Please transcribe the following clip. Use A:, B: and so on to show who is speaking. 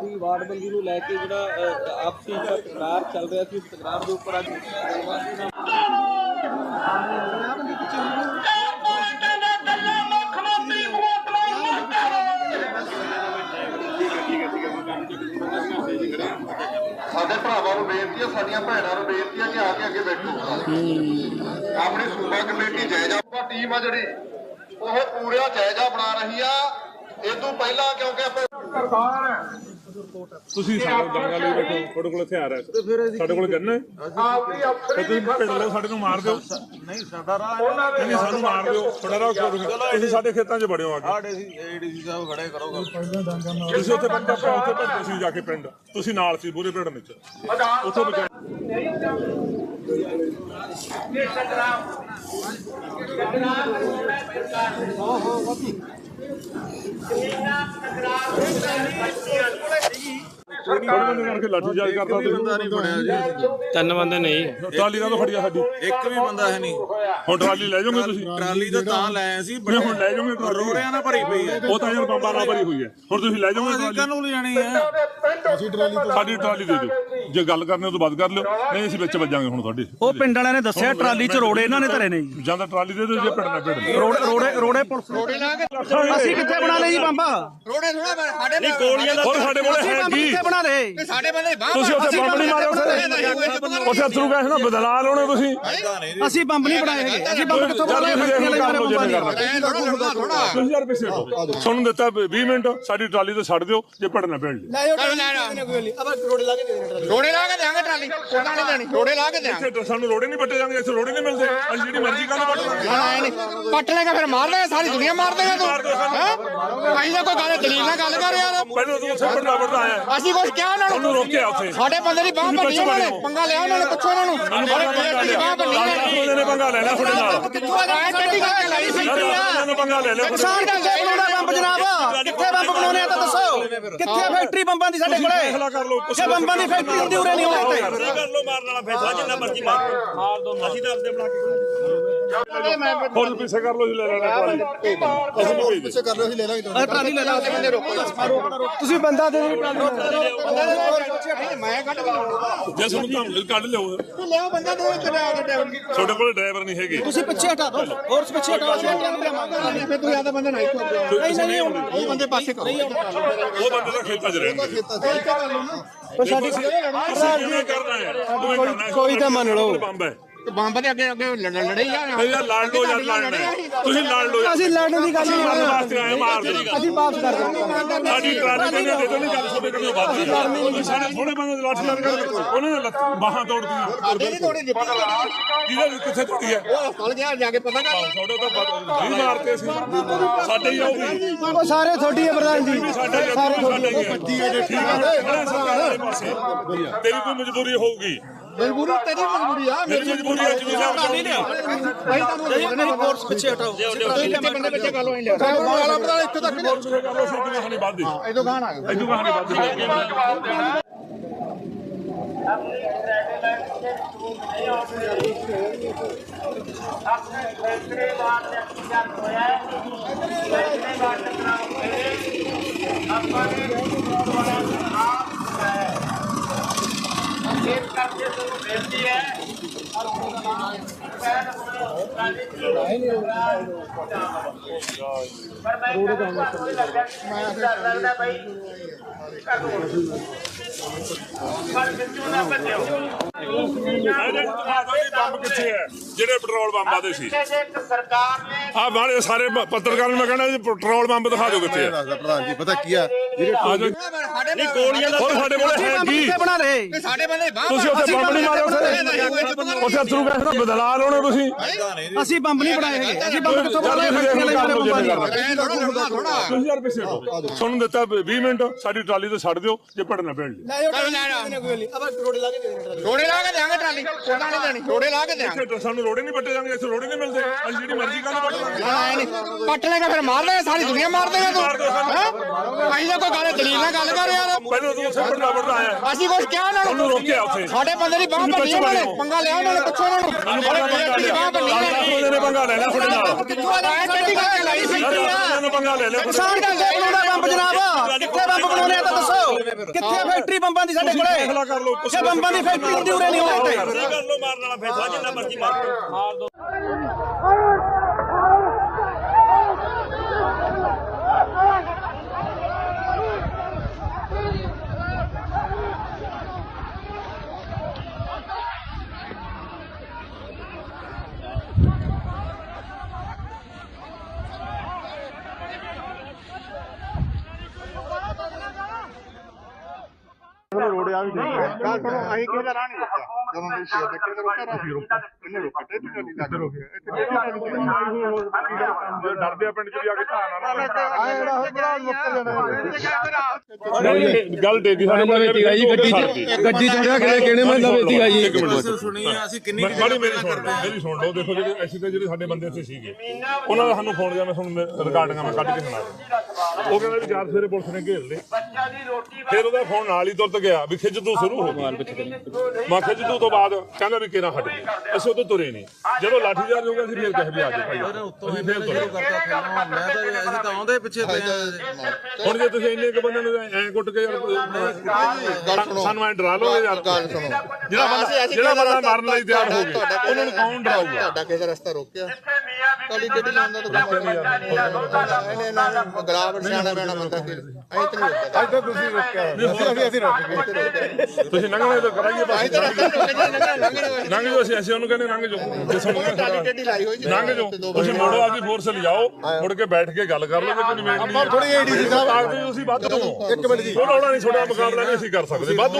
A: ਦੀ ਵਾਰਡਬੰਦੀ ਨੂੰ ਲੈ ਕੇ ਜਿਹੜਾ ਅ, ਆਪਸੀ ਜਿਹੜਾ ਤਕਰਾਰ ਚੱਲ ਰਿਹਾ ਸੀ ਉਸ ਤਕਰਾਰ ਦੇ ਉੱਪਰ ਅੱਜ ਗੱਲਬਾਤ ਦੇ ਨਾਲ
B: ਸਾਡੇ ਭਰਾਵਾਂ ਨੂੰ ਬੇਨਤੀ ਹੈ ਸਾਡੀਆਂ ਭੈਣਾਂ ਨੂੰ ਬੇਨਤੀ ਹੈ ਕਿ ਆ ਕੇ ਅੱਗੇ ਬੈਠੋ। ਆਪਣੀ ਸੂਬਾ ਕਮੇਟੀ ਜਾਇਜ਼ਾ ਟੀਮ ਆ ਜਿਹੜੀ ਉਹ ਪੂਰਾ ਜਾਇਜ਼ਾ ਬਣਾ ਰਹੀ ਆ। ਇਹ ਤੋਂ ਪਹਿਲਾਂ ਕਿਉਂਕਿ ਆਪਾਂ ਸਰਕਾਰ ਹੈ
C: ਤੁਸੀਂ ਸਾਡੇ ਦੰਗਾ ਲਈ ਬੈਠੋ ਤੁਹਾਡੇ ਕੋਲ ਹਥਿਆਰ ਹੈ। ਸਾਡੇ ਕੋਲ ਗੰਨ ਹੈ।
B: ਆਪਦੀ ਅਫਸਰੀ
C: ਪਿੰਡ ਲਓ ਸਾਡੇ ਨੂੰ ਮਾਰ ਦਿਓ। ਨਹੀਂ ਸਾਡਾ ਰਾਹ ਨਹੀਂ ਨਹੀਂ ਸਾਨੂੰ ਮਾਰ ਦਿਓ। ਤੁਹਾਡਾ ਰਾਹ ਕਿਉਂ ਤੁਸੀਂ ਸਾਡੇ ਖੇਤਾਂ 'ਚ ਬੜਿਓ ਆ ਕੇ।
D: ਸਾਡੇ ਸੀ ਏਡੀਸੀ ਸਾਹਿਬ ਖੜੇ ਕਰੋ ਗੱਲ।
C: ਤੁਸੀਂ ਉੱਥੇ ਪਿੰਡ ਆਪਾਂ ਉੱਥੇ ਪਿੰਡ ਤੁਸੀਂ ਜਾ ਕੇ ਪਿੰਡ। ਤੁਸੀਂ ਨਾਲ ਸੀ ਬੂਰੇ ਪਿੰਡ ਵਿੱਚ। ਉੱਥੋਂ ਬਚਾ ਥੋੜੇ ਬੰਦੇ ਕਰਕੇ ਲਾਠੀ ਚਾਰਜ ਕਰਦਾ
D: ਬੰਦਾ ਨਹੀਂ ਬਣਿਆ ਜੀ।
A: ਤਿੰਨ ਬੰਦੇ ਨਹੀਂ।
C: ਟਰਾਲੀ ਦਾ ਫੜਿਆ ਸਾਡੀ।
D: ਇੱਕ ਵੀ ਬੰਦਾ ਹੈ ਨਹੀਂ।
C: ਹੁਣ ਟਰਾਲੀ ਲੈ ਜਾਓਗੇ ਤੁਸੀਂ?
D: ਟਰਾਲੀ ਤਾਂ ਤਾਂ ਲੈ ਆਏ ਸੀ
C: ਨਹੀਂ ਹੁਣ ਲੈ ਜਾਓਗੇ ਟਰਾਲੀ।
D: ਰੋੜਿਆਂ ਨਾਲ ਭਰੀ ਪਈ ਹੈ।
C: ਉਹ ਤਾਂ ਯਾਰ ਬੰਬਾਂ ਨਾਲ ਭਰੀ ਹੋਈ ਹੈ। ਹੁਣ ਤੁਸੀਂ ਲੈ ਜਾਓਗੇ ਟਰਾਲੀ?
D: ਕਾਹਨੂੰ ਲਿਜਾਣੀ ਹੈ?
C: ਸਾਡੀ ਟਰਾਲੀ ਦੇ ਦਿਓ। ਜੇ ਗੱਲ ਕਰਨੀ ਉਹ ਤੋਂ ਬਾਅਦ ਕਰ ਲਿਓ। ਨਹੀਂ ਅਸੀਂ ਵਿੱਚ ਵੱਜਾਂਗੇ ਹੁਣ ਤੁਹਾਡੇ।
E: ਉਹ ਪਿੰਡ ਵਾਲਿਆਂ ਨੇ ਦੱਸਿਆ ਟਰਾਲੀ 'ਚ ਰੋੜੇ ਇਹਨਾਂ ਨੇ ਧਰੇ ਨੇ ਜੀ।
C: ਜਾਂ ਤਾਂ ਟਰਾਲੀ ਦੇ ਦਿਓ ਜੇ ਪਿੰਡ ਨਾ ਪਿੰਡ
E: ਰੋੜੇ ਰੋੜੇ ਰੋੜੇ ਪੁਲਿਸ ਅਸੀਂ ਕਿੱਥੇ ਬਣਾ ਲਏ ਜੀ ਬੰਬਾ?
F: ਰੋੜੇ ਥੋੜਾ ਸਾਡੇ ਨਹੀਂ
C: ਹੋਰ ਸਾਡੇ ਕੋਲ ਹੈ ਕੀ
E: ਕਿੱਥੇ ਬਣਾ ਲਏ?
F: ਸਾਡੇ ਬੰਦੇ ਬਾਹਰ
C: ਤੁਸੀਂ ਉੱਥੇ ਬੰਬ ਨਹੀਂ ਮਾਰਿਓ ਉੱਥੇ ਅਥਰੂ ਗੈਸ ਨਾਲ ਬਦਲਾ ਲਾਉਣੇ ਤੁਸੀਂ।
E: ਅਸੀਂ ਬੰਬ ਨਹੀਂ ਬਣਾਏ ਹੈਗੇ। ਅਸੀਂ ਬੰਬ ਕਿੱਥੋਂ ਬਣਾ ਲਏ ਫੈਕਟਰੀ ਵਾਲੇ ਮਾਰੇ ਬੰਬਾਂ ਦੀ
C: ਤੁਸੀਂ ਯਾਰ ਪਿੱਛੇ ਹਟੋ ਤੁਹਾਨੂੰ ਦਿੱਤਾ 20 ਮਿੰਟ ਸਾਡੀ ਟਰਾਲੀ ਤੇ ਛੱਡ ਦਿਓ ਜੇ ਪਿੰਡ ਨਾ ਪਿੰਡ ਲਈ
F: ਰੋੜੇ ਲਾ ਕੇ ਦੇਾਂਗੇ ਟਰਾਲੀ। ਕੋਣਾ ਨਹੀਂ ਦੇਣੀ ਰੋੜੇ ਲਾ ਕੇ ਦੇਾਂਗੇ
C: ਇੱਥੇ ਸਾਨੂੰ ਰੋੜੇ ਨਹੀਂ ਪੱਟੇ ਜਾਂਦੇ ਇੱਥੇ ਰੋੜੇ ਨਹੀਂ ਮਿਲਦੇ। ਅਸੀਂ ਜਿਹੜੀ ਮਰਜ਼ੀ ਕੰਮ ਪੱਟ ਲਾਂਗੇ।
F: ਆਏ ਨਹੀਂ। ਪੱਟ ਲੇਗਾ ਫਿਰ ਮਾਰ ਲੇਗਾ ਸਾਰੀ ਦੁਨੀਆ ਮਾਰ ਦੇਗਾ ਤੂੰ। ਹੈਂ? ਅਸੀਂ ਤਾਂ ਕੋਈ ਗੱਲ ਦਲੀਲ ਨਾਲ ਗੱਲ ਕਰ ਯਾਰ।
C: ਪਹਿਲਾਂ ਤੂੰ ਉੱਥੇ ਵੱਡਾ ਵੱਡਾ ਆਇਆ।
F: ਅਸੀਂ ਕੁਝ ਕਿਹਾ ਉਹਨਾਂ
C: ਉਹਨੂੰ
F: ਨੂੰ
C: ਰੋਕਿਆ ਉੱਥੇ।
F: ਸਾਡੇ ਬੰਦੇ ਦੀ ਬਾਹ ਭੰਨੀ ਉਹਨਾਂ ਨੇ। ਪੰਗਾ ਲਿਆ ਉਹਨਾਂ ਨੇ ਪੁੱਛੋ ਉਹਨਾਂ ਨੂੰ। ਸਾਡੇ ਦੀ ਬਾਹ ਭੰਨੀ ਉਹਨਾਂ ਨੇ
C: ਉਹਨੇ ਨੇ। ਪੰਗਾ ਲੈ ਲਿਆ ਤੁਹਾਡੇ ਨਾਲ।
F: ਕਿੱਥੋਂ ਆ ਗਿਆ ਟੱਡੀ ਕਰਕੇ ਲਾਈ ਸੀ?
C: ਉਹਨਾਂ ਨੇ ਪੰਗਾ ਲੈ ਲਿਆ
E: ਕਿਸਾਨ ਕਿੱਥੇ ਬਣਾਉਣਾ ਬੰਬ ਜਨਾਬ। ਕਿੱਥੇ ਬੰਬ ਬਣਾਉਣੇ ਆ ਤਾਂ ਦੱਸੋ। ਕਿੱਥੇ ਫੈਕਟਰੀ ਬੰਬਾਂ ਦੀ ਸਾਡੇ ਕੋਲੇ?
C: ਫੈਸਲਾ ਕਰ ਲਓ
E: ਜੇ ਬੰਬਾਂ ਦੀ ਫੈਕਟਰੀ ਹੁੰਦੀ ਉਰੇ ਨਹੀਂ ਹੋਣੀ ਇੱਥੇ?
C: ਕਰ ਲਓ ਮਾਰਨ ਵਾਲਾ ਫੈਸਲਾ ਜਿੰਨਾ ਮਰਜ਼ੀ ਮਾਰ ਮਾਰ ਦੋ। ਅਸੀਂ ਤਾਂ ਆਪਦੇ ਬਣਾ ਕੇ ਹੋਰ ਪਿੱਛੇ ਕਰ ਲਓ ਜੀ ਲੈ ਲੈਣਾ ਟਰਾਲੀ ਅਸੀਂ ਨਹੀਂ ਭੇਜਦੇ।
E: ਆਹ ਟਰਾਲੀ ਲੈ ਲਾ ਤੁਸੀਂ ਬੰਦਾ ਦੇ
F: ਮੈਂ ਕੱਢ ਕੇ
C: ਜੇ ਤੁਹਾਨੂੰ ਕੰਮ ਕੱਢ ਲਿਓ
F: ਲਿਆ ਬੰਦਾ ਦੋ ਚੱਲਿਆ
C: ਤੁਹਾਡੇ ਕੋਲ ਡਰਾਈਵਰ ਨਹੀਂ ਹੈਗੇ।
E: ਤੁਸੀਂ ਪਿੱਛੇ ਹਟਾ ਦਿਓ। ਹੋਰ ਪਿੱਛੇ ਅਸੀਂ ਨੂੰ ਲਿਆਵਾਂਗੇ
F: ਫਿਰ ਤੂੰ ਯਾਦ ਬੰਦਾ ਨਹੀਂ
C: ਨਹੀਂ ਨਹੀਂ
F: ਉਹ ਬੰਦੇ ਪਾਸੇ ਕਰੋ।
C: ਉਹ ਬੰਦੇ ਤਾਂ ਖੇਤਾਂ 'ਚ ਰਹਿਣਗੇ
E: ਸਾਡੀ
C: ਕਿਵੇਂ ਕਰਨਾ ਹੈ?
E: ਕੋਈ ਤਾਂ ਮੰਨ ਲਓ।
C: ਬੰਬ ਹੈ
F: ਬੰਬ ਦੇ ਅੱਗੇ ਅੱਗੇ ਲੜ- ਲੜੇ ਹੀ ਆ
C: ਨਹੀਂ ਯਾਰ ਲੜ ਲਓ ਯਾਰ ਲੜਨਾ ਹੈ। ਤੁਸੀਂ ਲੜ ਯਾਰ
E: ਅਸੀਂ ਲੜਨ ਦੀ ਗੱਲ ਨਹੀਂ
C: ਮਾਰਨ
E: ਕਰ
C: ਵਾਸਤੇ ਆਏ ਮਾਰ ਦਿਓ
E: ਅਸੀਂ ਵਾਪਸ ਕਰ ਦਾਂਗੇ
C: ਸਾਡੀ ਟਰਾਲੀ ਦੇ ਦੇ ਦੋ ਨਹੀਂ ਗੱਲ ਤੁਹਾਡੇ ਕੋਲ ਵੱਧ ਸਾਡੇ ਥੋੜੇ ਬੰਦੇ ਦੇ ਲਾਠੀ ਮਾਰ ਕੇ ਉਹਨਾਂ ਨੇ ਲੱਤ ਬਾਹਾਂ ਤੋੜਦੀਆਂ
F: ਅੱਗੇ ਨਹੀਂ ਤੋੜੀ ਦਿੱਤੀ
C: ਕਿਹਦੇ ਕਿੱਥੇ ਤੋੜੀ ਹੈ?
F: ਉਹ ਹਸਪਤਾਲ ਗਿਆ ਜਾ ਕੇ ਪਤਾ ਕਰ
C: ਤੁਹਾਡੇ ਤਾਂ ਪਤਾ- ਨਹੀਂ ਮਾਰਤੇ ਸੀ ਸਾਡੇ ਹੀ ਆਉਗੀ
E: ਉਹ ਸਾਰੇ ਤੁਹਾਡੀ ਹੈ ਪ੍ਰਧਾਨ ਜੀ।
C: ਸਾਡੇ ਹੀ
E: ਤੁਹਾਡੀ
C: ਸਾਡੇ ਹੀ। ਹੈ ਠੀਕ ਹੈ। ਖੜੇ ਸਰਕਾਰ ਵਾਲੇ ਪਾਸੇ। ਤੇਰੀ ਕੋਈ ਮਜਬੂਰੀ ਹੋਊਗੀ।
F: ਮਜਬੂਰੀ ਤੇਰੀ ਮਜਬੂਰੀ ਆ
C: ਮੇਰੀ ਮਜਬੂਰੀ ਅੱਜ ਵੀ ਸਾਹਿਬ ਨਹੀਂ
E: ਨਹੀਂ ਕੋਰਸ ਪਿੱਛੇ ਹਟਾਓ
F: ਕਿੱਥੇ ਬੰਦੇ ਬੱਚੇ ਗੱਲ ਹੋਈ ਲਿਆ
C: ਵਾਲਾ ਪਤਾ ਇੱਥੇ ਤੱਕ ਨਹੀਂ ਕਰ ਲੋ ਸਿੱਧੀ ਕਹਾਣੀ ਵੱਧ
F: ਇਦੋਂ ਗਾਣ ਆ ਗਿਆ
C: ਇਦੋਂ ਕਹਾਣੀ ਵੱਧ ਨੂੰ ਬੇਨਤੀ ਹੈ ਹਰ ਕੋਈ ਦਾ ਨਾਮ ਬੰਬ ਕਿੱਥੇ ਹੈ ਜਿਹੜੇ ਪੈਟਰੋਲ ਬੰਬ ਆਦੇ ਸੀ।
F: ਸਰਕਾਰ ਨੇ
C: ਆ ਬਾਹਰ ਸਾਰੇ ਪੱਤਰਕਾਰਾਂ ਨੂੰ ਮੈਂ ਕਹਿੰਦਾ ਜੀ ਪੈਟਰੋਲ ਬੰਬ ਦਿਖਾ ਦਿਓ ਕਿੱਥੇ ਹੈ
B: ਪ੍ਰਧਾਨ ਜੀ ਪਤਾ ਕੀ ਆ? ਜਿਹੜੇ
F: ਨਹੀਂ ਗੋਲੀਆਂ
C: ਹੋਰ ਸਾਡੇ ਕੋਲ ਹੈ ਕੀ?
E: ਬਣਾ ਲਏ
F: ਸਾਡੇ ਬੰਦੇ ਬਾਹਰ
C: ਤੁਸੀਂ ਉੱਥੇ ਬੰਬ ਨਹੀਂ ਮਾਰਿਓ ਉੱਥੇ? ਉੱਥੇ ਅਥਰੂ ਗੈਸ ਨਾਲ ਬਦਲਾ ਲਾਉਣੇ ਤੁਸੀਂ।
E: ਅਸੀਂ ਬੰਬ ਨਹੀਂ ਬਣਾਏ ਹੈਗੇ। ਅਸੀਂ ਬੰਬ ਕਿੱਥੋਂ ਬਣਾ ਲਏ ਫੈਕਟਰੀ ਵਾਲੇ ਮਾਰੇ ਬੰਬਾਂ ਦੀ।
C: ਯਾਰ ਤੁਹਾਨੂੰ ਦਿੱਤਾ 20 ਮਿੰਟ ਸਾਡੀ ਟਰਾਲੀ ਤੇ ਛੱਡ ਦਿਓ ਜੇ ਪਿੰਡ ਨਾ ਪਿੰਡ ਲਈ
F: ਰੋੜੇ ਲਾ ਕੇ ਦੇਾਂਗੇ ਟਰਾਲੀ। ਕੋਣਾ ਨਹੀਂ ਦੇਣੀ। ਰੋੜੇ ਲਾ ਕੇ ਦੇਾਂਗੇ
C: ਇੱਥੇ ਸਾਨੂੰ ਰੋੜੇ ਨਹੀਂ ਪੱਟੇ ਜਾਂਦੇ ਇੱਥੇ ਰੋੜੇ ਨਹੀਂ ਮਿਲਦੇ। ਅਸੀਂ ਜਿਹੜੀ ਮਰਜ਼ੀ ਕੰਮ ਪੱਟ ਲਾਂਗੇ।
F: ਪੱਟ ਫਿਰ ਮਾਰ ਲੇਗਾ ਸਾਰੀ ਦੁਨੀਆ ਮਾਰ ਦੇਗਾ ਤੂੰ। ਹੈਂ? ਅਸੀਂ ਤਾਂ ਕੋਈ ਗੱਲ ਦਲੀਲ ਨਾਲ ਗੱਲ ਕਰ ਯਾਰ
C: ਪਹਿਲਾਂ ਤੂੰ ਉੱਥੇ ਵੱਡਾ ਵੱਡਾ ਆਇਆ।
F: ਅਸੀਂ ਕੁਝ ਕਿਹਾ ਉਹਨਾਂ
C: ਉਹਨੂੰ
F: ਨੂੰ
C: ਰੋਕਿਆ ਉੱਥੇ।
F: ਸਾਡੇ ਬੰਦੇ ਦੀ ਬਾਹ ਭੰਨੀ ਉਹਨਾਂ ਨੇ ਪੰਗਾ ਲਿਆ ਉਹਨਾਂ ਨੇ ਪੁੱਛੋ ਉਹਨਾਂ ਨੂੰ। ਸਾਡੇ ਬੰਦੇ ਦੀ ਬਾਹ ਭੰਨੀ ਉਹਨਾਂ ਨੇ।
C: ਉਹਨੇ ਨੇ ਪੰਗਾ ਲੈ ਲਿਆ ਤੁਹਾਡੇ ਨਾਲ।
F: ਕਿੱਥੋਂ ਆ ਗਿਆ ਟੱਡੀ ਕਰਕੇ ਲਾਈ ਸੀ
C: ਉਹਨੇ ਨੇ ਪੰਗਾ ਲੈ ਲਿਆ
E: ਕਿਸਾਨ ਕਿੱਥੇ ਬਣਾਉਣਾ ਬੰਬ ਜਨਾਬ ਕਿੱਥੇ ਬੰਬ ਬਣਾਉਣੇ ਆ ਤਾਂ ਤਾਂ ਦੱਸੋ ਕਿੱਥੇ ਫੈਕਟਰੀ ਬੰਬਾਂ ਦੀ ਸਾਡੇ
C: ਫੈਸਲਾ
E: ਕੋਲੇ
C: ਕਰ ਲਓ
E: ਜੇ ਬੰਬਾਂ ਦੀ ਫੈਕਟਰੀ ਹੁੰਦੀ ਉਰੇ ਨਹੀਂ ਹੁੰਦੀ
C: ਤੁਸੀਂ ਕਰ ਲਓ ਮਾਰਨ ਵਾਲਾ ਫੈਸਲਾ ਜਿੰਨਾ ਮਰਜ਼ੀ ਮਾਰ
F: ਗੱਲ ਸੁਣੋ ਅਸੀਂ ਕਿਸੇ ਦਾ ਰਾਹ ਨਹੀਂ ਰੋਕਿਆ। ਜਦੋਂ ਦੇ ਸ਼ੇਰ ਦੇ ਕਿਸੇ ਦਾ ਰੋਕਿਆ ਰਾਹ ਰੋਕਿਆ। ਇਹਨੇ ਰੋਕਿਆ। ਤੇ ਇੱਥੇ ਨਹੀਂ ਲੱਗ ਰੋਕਿਆ। ਇੱਥੇ
C: ਜੇ ਡਰਦੇ ਆ ਪਿੰਡ ਚ ਵੀ ਆ ਕੇ ਧਾਨ ਨਾਲ
F: ਆਏ ਜਿਹੜਾ ਹੋ ਬੜਾ ਮੁੱਕਰ ਜਾਣਾ
C: ਗੱਲ ਟੇਕੀ ਸਾਡੇ ਕੋਲ ਵੇਚੀਗਾ ਜੀ ਗੱਡੀ ਚ
G: ਗੱਡੀ ਚੜਿਆ ਕਿਹੜੇ ਕਿਹੜੇ ਮੈਂ ਵੇਚੀਗਾ ਜੀ
C: ਇੱਕ ਮਿੰਟ
D: ਸੁਣੀ ਆ ਅਸੀਂ ਕਿੰਨੀ
C: ਮਾੜੀ ਮੇਰੀ ਸੁਣ ਲਓ ਮੇਰੀ ਸੁਣ ਲਓ। ਦੇਖੋ ਜਿਹੜੇ ਅਸੀਂ ਤੇ ਜਿਹੜੇ ਸਾਡੇ ਬੰਦੇ ਇੱਥੇ ਸੀਗੇ ਉਹਨਾਂ ਦਾ ਸਾਨੂੰ ਫੋਨ ਗਿਆ ਮੈਂ ਤੁਹਾਨੂੰ ਰਿਕਾਰਡਿੰਗਾਂ ਮੈਂ ਕੱਢ ਕੇ ਸੁਣਾ ਦਿੰਦਾ। ਉਹ ਕਹਿੰਦਾ ਵੀ ਚਾਰ ਸਵੇਰੇ ਪੁਲਿਸ ਨੇ ਘੇਰ ਲਏ ਫਿਰ ਉਹਦਾ ਫੋਨ ਨਾਲ ਹੀ ਤੁਰਤ ਗਿਆ ਵੀ ਖਿੱਚ ਤੂੰ ਸ਼ੁਰੂ ਹੋ। ਗਈ। ਮੈਂ ਖਿੱਚ ਤੂੰ ਤੋਂ ਬਾਅਦ। ਕਹਿੰਦਾ ਵੀ ਕਿਹੜਾ ਹਟ ਗਏ ਅਸੀਂ ਉਦੋਂ ਤੁਰੇ ਨਹੀਂ। ਜਦੋਂ ਲਾਠੀ ਚਾਰਜ ਹੋ ਗਿਆ ਅਸੀਂ ਫਿਰ ਕਹੇ ਵੀ ਆ ਜਾਓ ਭਾਈ ਅਸੀਂ ਫਿਰ ਤੁਰੇ।
D: ਅਸੀਂ ਤਾਂ ਆਉਂਦੇ ਪਿੱਛੇ ਪਏ
C: ਹੁਣ ਜੇ ਤੁਸੀਂ ਇੰਨੇ ਕੁ ਬੰਦੇ ਨੂੰ ਐਂ ਕੁੱਟ ਕੇ ਯਾਰ ਸਾਨੂੰ ਐਂ ਡਰਾ ਲੋਗੇ ਯਾਰ। ਜਿਹੜਾ ਬੰਦਾ ਜਿਹੜਾ ਬੰਦਾ ਮਰਨ ਲਈ ਤਿਆਰ ਹੋ ਗਿਆ ਉਹਨਾਂ ਨੂੰ ਕੌਣ ਡਰਾਊਗਾ?
F: ਤੁਹਾਡਾ ਕਿਸੇ ਦਾ ਰਸਤਾ ਰੋਕਿਆ? ਤੁਹਾਡੀ ਗੱਡੀ ਲਾਉਂਦਾ ਤਾਂ ਇਹਨੇ ਇਹਨਾਂ ਨੂੰ ਗਰਾਬ ਸਿਆਣਾ ਬੈਣਾ ਬੰਦਾ ਸੀ। ਅਸੀਂ ਤੇ ਨਹੀਂ ਅੱਜ ਤਾਂ ਤੁਸੀਂ ਰੋਕਿਆ। ਅਸੀਂ ਅਸੀਂ ਰੋਕ ਗਏ।
C: ਤੁਸੀਂ ਲੰਘਣੇ ਤਾਂ ਕਰਾਈਏ ਬਸ
F: ਅਸੀਂ ਤਾਂ ਰਸਤਾ ਲੰਘਣਾ
C: ਲੰਘ ਜਾਓ ਅਸੀਂ ਅਸੀਂ ਉਹਨੂੰ ਕਹਿੰਦੇ ਲੰਘ ਜਾਓ ਜੇ ਸਾਨੂੰ
F: ਤੁਹਾਡੀ ਗੱਡੀ ਲਾਈ ਹੋਈ ਜੀ।
C: ਲੰਘ ਜਾਓ ਤੁਸੀਂ ਮੋੜੋ ਆਪਦੀ ਫੋਰਸ ਲਿਜਾਓ ਮੁੜ ਕੇ ਬੈਠ ਕੇ ਗੱਲ ਕਰ ਲਓ ਜੇ ਕੋਈ ਨਿਵੇੜ ਨਹੀਂ ਥੋੜੀ ਏਡੀਸੀ ਸਾਹਿਬ ਆਖਦੇ ਤੁਸੀਂ ਵੱਧ ਦੋ। ਇੱਕ ਮਿੰਟ ਜੀ। ਥੋੜਾ ਨਹੀਂ ਛੋਟਾ ਮੁਕਾਬਲਾ ਨਹੀਂ ਅਸੀਂ ਕਰ ਸਕਦੇ। ਵੱਧ